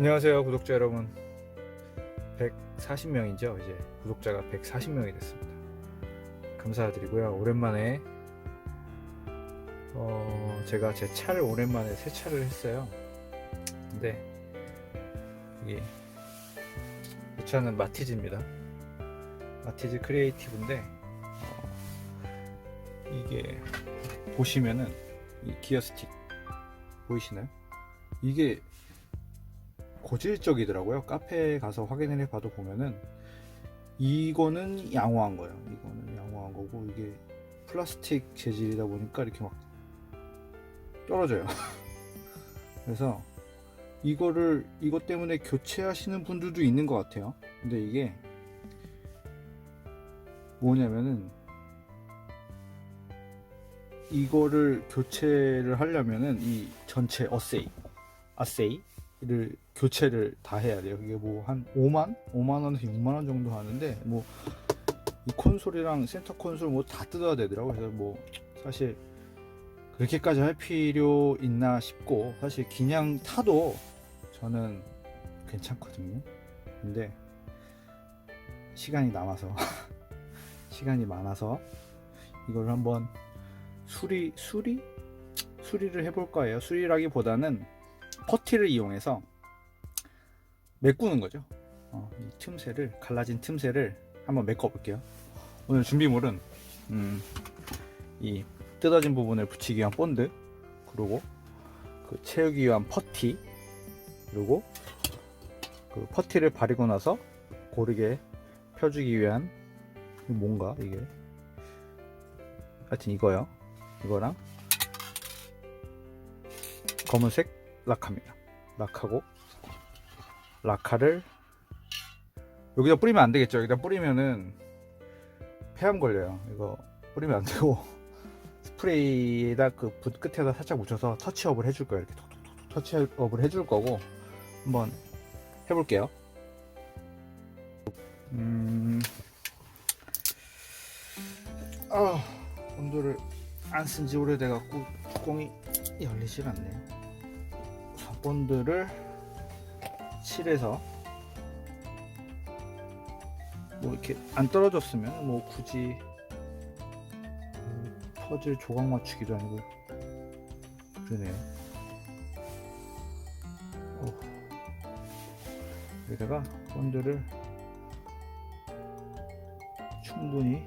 안녕하세요 구독자 여러분. 140명이죠 이제. 구독자가 140명이 됐습니다. 감사드리고요. 오랜만에 어 제가 제 차를 오랜만에 세차를 했어요. 근데 이게 이 차는 마티즈입니다. 마티즈 크리에이티브인데 어, 이게 보시면은 이 기어 스틱 보이시나요? 이게 고질적이더라고요. 카페에 가서 확인을 해봐도 보면은 이거는 양호한 거예요. 이거는 양호한 거고 이게 플라스틱 재질이다 보니까 이렇게 막 떨어져요. 그래서 이거를 이것 때문에 교체하시는 분들도 있는 것 같아요. 근데 이게 뭐냐면은 이거를 교체를 하려면은 이 전체 어세이 아세이 를 교체를 다 해야 돼요. 이게 뭐 한 5만, 5만 원에서 6만 원 정도 하는데 뭐 이 콘솔이랑 센터 콘솔 뭐 다 뜯어야 되더라고요. 그래서 뭐 사실 그렇게까지 할 필요 있나 싶고 사실 그냥 타도 저는 괜찮거든요. 근데 시간이 남아서 시간이 많아서 이걸 한번 수리 수리 수리를 해볼 거예요. 수리라기보다는 퍼티를 이용해서 메꾸는 거죠. 어, 이 틈새를 갈라진 틈새를 한번 메꿔 볼게요. 오늘 준비물은 음, 이 뜯어진 부분을 붙이기 위한 본드, 그리고 그 채우기 위한 퍼티, 그리고 그 퍼티를 바르고 나서 고르게 펴주기 위한 뭔가 이게 하여튼 이거요. 이거랑 검은색 락카입니다. 락하고 락카를 여기다 뿌리면 안 되겠죠. 여기다 뿌리면은 폐암 걸려요. 이거 뿌리면 안 되고 스프레이에다 그 붓 끝에다 살짝 묻혀서 터치업을 해줄 거예요. 이렇게 톡톡톡 터치업을 해줄 거고 한번 해볼게요. 음, 아, 온도를 안 쓴 지 오래돼갖고 뚜껑이 열리질 않네요. 본드를 칠해서 뭐 이렇게 안 떨어졌으면 뭐 굳이 음, 퍼즐 조각 맞추기도 아니고 그러네요. 어. 여기다가 본드를 충분히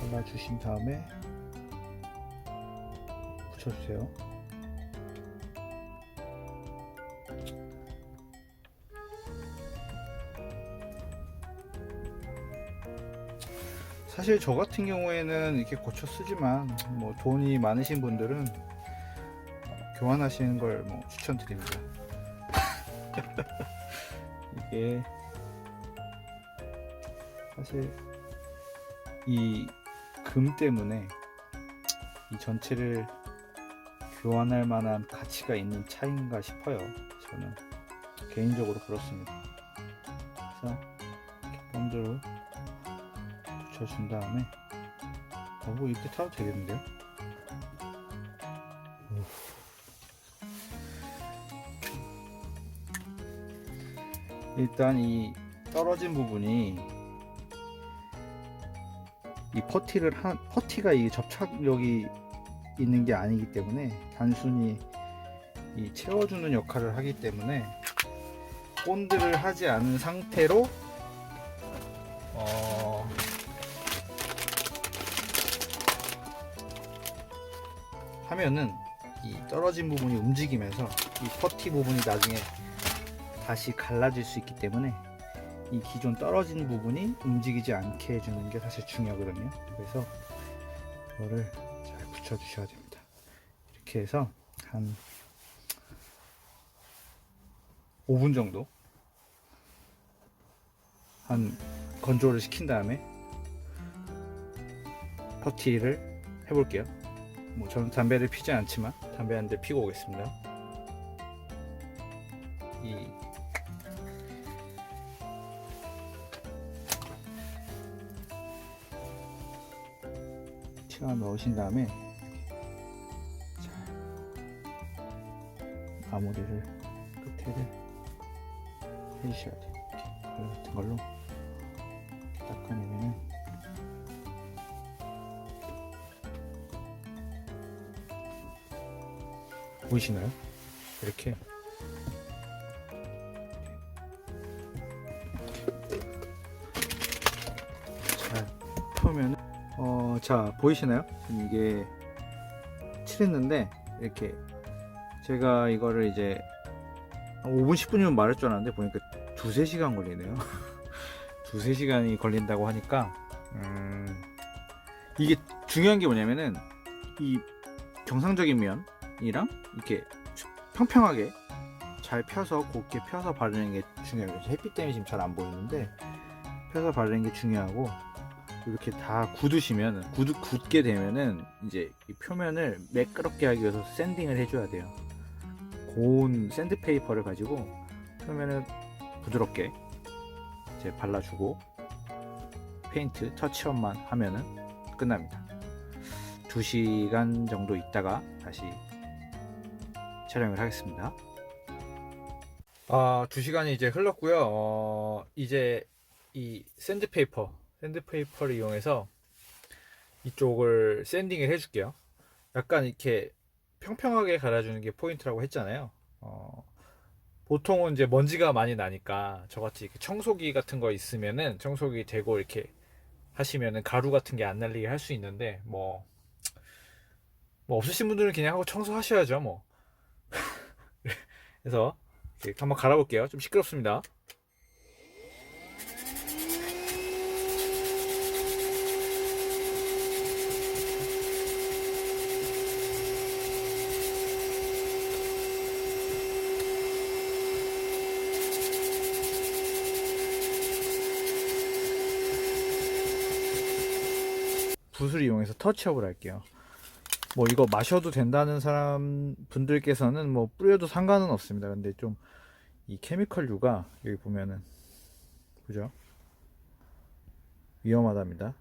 발라주신 다음에 붙여주세요. 사실 저 같은 경우에는 이렇게 고쳐 쓰지만 뭐 돈이 많으신 분들은 교환하시는 걸 뭐 추천드립니다. 이게 사실 이 금 때문에 이 전체를 교환할 만한 가치가 있는 차인가 싶어요. 저는 개인적으로 그렇습니다. 그래서 본드를 붙여준 다음에 어 뭐 이때 타도 되겠는데요? 오. 일단 이 떨어진 부분이 이 퍼티를 한 퍼티가 이 접착력이 있는 게 아니기 때문에 단순히 이 채워주는 역할을 하기 때문에 본드를 하지 않은 상태로 어 하면은 이 떨어진 부분이 움직이면서 이 퍼티 부분이 나중에 다시 갈라질 수 있기 때문에 이 기존 떨어진 부분이 움직이지 않게 해주는 게 사실 중요하거든요. 그래서 이거를 잘 붙여 주셔야 됩니다. 이렇게 해서 한 5분 정도 한 건조를 시킨 다음에 퍼티를 해볼게요. 뭐 저는 담배를 피지 않지만 담배 한 대 피고 오겠습니다. 이 튀어 넣으신 다음에 잘 마무리를 상태를 해주셔야 돼요. 같은 걸로 닦아내면은 보이시나요? 이렇게 잘 펴면 어, 자 보이시나요? 이게 칠했는데 이렇게 제가 이거를 이제 한 5분 10분이면 말할 줄 알았는데 보니까 두세 시간 걸리네요. 두세 시간이 걸린다고 하니까 음, 이게 중요한 게 뭐냐면은 이 정상적인 면 이랑 이렇게 평평하게 잘 펴서 곱게 펴서 바르는 게 중요해요. 햇빛 때문에 지금 잘 안 보이는데 펴서 바르는 게 중요하고 이렇게 다 굳으시면 굳, 굳게 되면은 이제 이 표면을 매끄럽게 하기 위해서 샌딩을 해줘야 돼요. 고운 샌드페이퍼를 가지고 표면을 부드럽게 이제 발라주고 페인트 터치업만 하면은 끝납니다. 2시간 정도 있다가 다시 촬영을 하겠습니다. 아, 2시간이 이제 흘렀고요. 어, 이제 이 샌드페이퍼, 샌드페이퍼를 이용해서 이쪽을 샌딩을 해줄게요. 약간 이렇게 평평하게 갈아주는 게 포인트라고 했잖아요. 어, 보통은 이제 먼지가 많이 나니까 저같이 청소기 같은 거 있으면은 청소기 대고 이렇게 하시면은 가루 같은 게 안 날리게 할 수 있는데 뭐, 뭐 없으신 분들은 그냥 하고 청소하셔야죠 뭐. 그래서 이렇게 한번 갈아볼게요. 좀 시끄럽습니다. 붓을 이용해서 터치업을 할게요. 뭐 이거 마셔도 된다는 사람 분들께서는 뭐 뿌려도 상관은 없습니다. 근데 좀 이 케미컬류가 여기 보면은 그죠? 위험하답니다.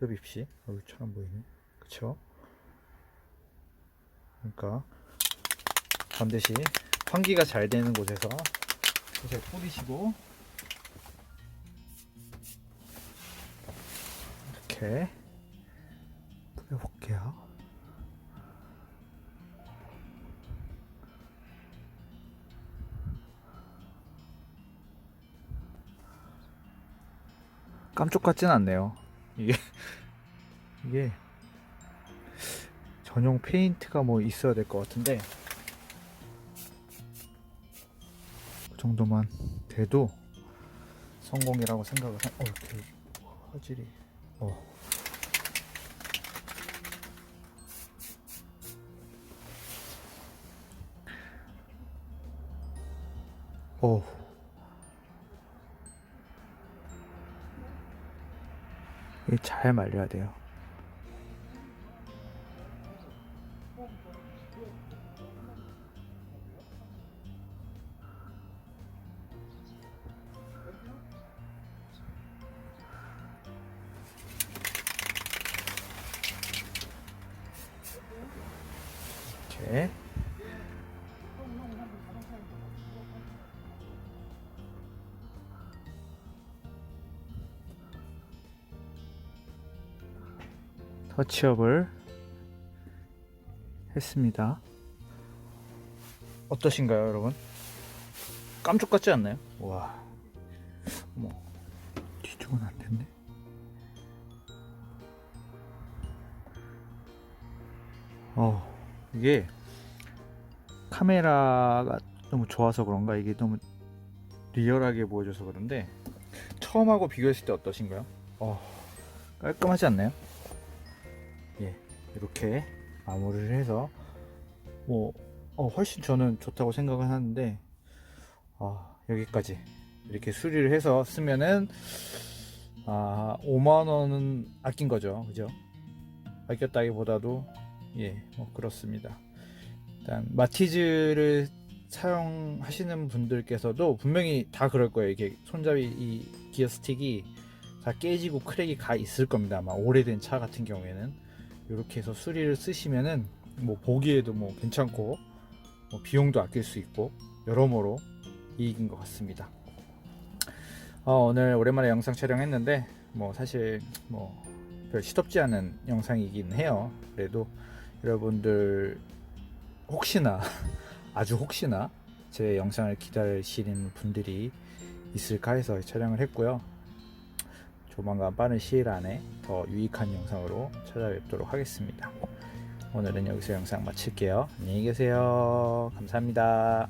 흡입시 여기처럼 보이네. 그쵸? 그러니까 반드시 환기가 잘 되는 곳에서 곳에 뿌리시고 이렇게 뿌려볼게요. 깜쪽 같진 않네요. 이게 이게 전용 페인트가 뭐 있어야 될 것 같은데 그 정도만 돼도 성공이라고 생각을 한. 어, 이렇게 화질이 어. 어. 이게 잘 말려야 돼요. 이렇게 터치업을 했습니다. 어떠신가요, 여러분? 깜짝 같지 않나요? 와, 어머, 뒤쪽은 안 됐네. 어, 이게 카메라가 너무 좋아서 그런가 이게 너무 리얼하게 보여줘서 그런데 처음하고 비교했을 때 어떠신가요? 어, 깔끔하지 않나요? 예, 이렇게 마무리를 해서 뭐 어, 훨씬 저는 좋다고 생각을 하는데 아, 여기까지 이렇게 수리를 해서 쓰면은 아, 5만 원은 아낀 거죠, 그죠? 아꼈다기보다도 예, 뭐 그렇습니다. 일단 마티즈를 사용하시는 분들께서도 분명히 다 그럴 거예요. 이게 손잡이 이 기어 스틱이 다 깨지고 크랙이 가 있을 겁니다. 아마 오래된 차 같은 경우에는 이렇게 해서 수리를 쓰시면은 뭐 보기에도 뭐 괜찮고 뭐 비용도 아낄 수 있고 여러모로 이익인 것 같습니다. 어, 오늘 오랜만에 영상 촬영했는데 뭐 사실 뭐 별 시덥지 않은 영상이긴 해요. 그래도 여러분들 혹시나 아주 혹시나 제 영상을 기다리시는 분들이 있을까 해서 촬영을 했고요. 조만간 빠른 시일 안에 더 유익한 영상으로 찾아뵙도록 하겠습니다. 오늘은 여기서 영상 마칠게요. 안녕히 계세요. 감사합니다.